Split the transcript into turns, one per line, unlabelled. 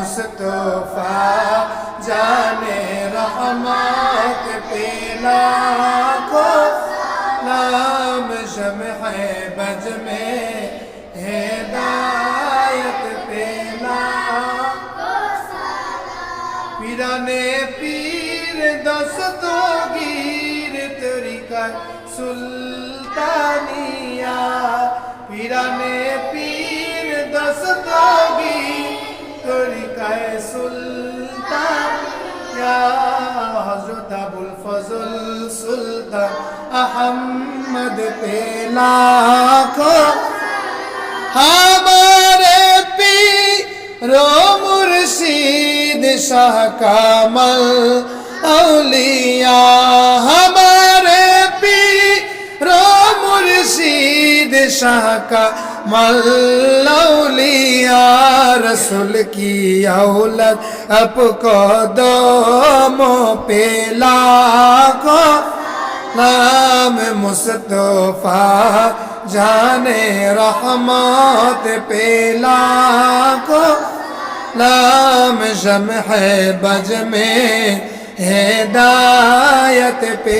মুস্তফা জানে রহমত পেলা কো নাম শম হে বজ মে হেদায়ত পেলা পিরানে পীর দস তো গীর তরিকা সুলতানিয়া পিরানে তরিকায় সুলতানিয়া হযরত আবুল ফজল সুলতান আহমদ পেলা কো हमारे पीरो मुर्शिद शाह कामल औलिया हमारे पीरो मुर्शिद शाह का मौलिया रसूल की औलत आपको दो मो पेला को नाम मुस्तफा जाने रहमत पेला को नाम शम है बज में हिदायत पे